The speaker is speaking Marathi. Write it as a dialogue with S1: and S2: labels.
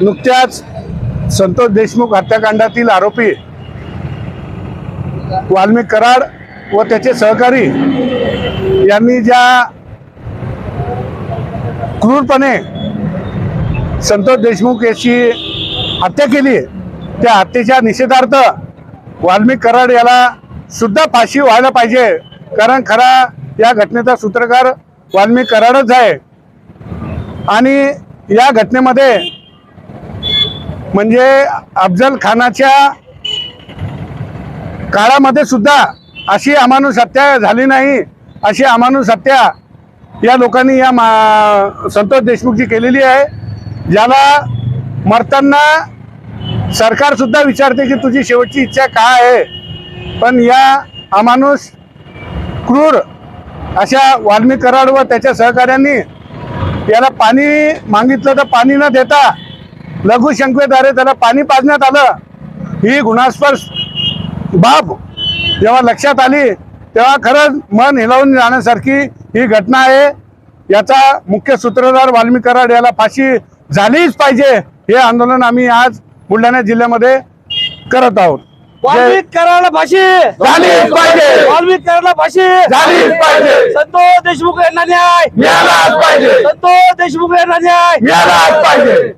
S1: नुकत्याच संतोष देशमुख हत्याकांडातील आरोपी वाल्मिक कराड व त्याचे सहकारी यांनी ज्या क्रूरपणे संतोष देशमुख याची हत्या केली त्या हत्येच्या निषेधार्थ वाल्मिक कराड याला सुद्धा फाशी व्हायला पाहिजे कारण खरा या घटनेचा सूत्रकार वाल्मिक कराडच आहे. आणि या घटनेमध्ये म्हणजे अफजल खानाच्या काळामध्ये सुद्धा अशी अमानुष हत्या झाली नाही अशी अमानुष हत्या या लोकांनी या मा संतोष देशमुखची केलेली आहे. ज्याला मरताना सरकारसुद्धा विचारते की तुझी शेवटची इच्छा काय आहे? पण या अमानुष क्रूर अशा वाल्मी कराड व त्याच्या सहकाऱ्यांनी याला पाणी मागितलं तर पाणी न देता लघुशंकवेद्वारे त्याला पाणी पाजण्यात आलं. ही गुणास्पद बाब जेव्हा लक्षात आली तेव्हा खरंच मन हिलावून जाण्यासारखी ही घटना आहे. याचा मुख्य सूत्रधार वाल्मिक कराड याला फाशी झालीच पाहिजे हे आंदोलन आम्ही आज बुलढाणा जिल्ह्यामध्ये करत आहोत.
S2: वाल्मिक करायला फाशी!
S1: झालीच पाहिजे.
S2: वाल्मिक करायला फाशी!
S1: झालीच पाहिजे.
S2: संतोष देशमुख यांना न्याय!
S1: मिळालाच पाहिजे.
S2: संतोष देशमुख यांना न्याय!
S1: मिळालाच पाहिजे.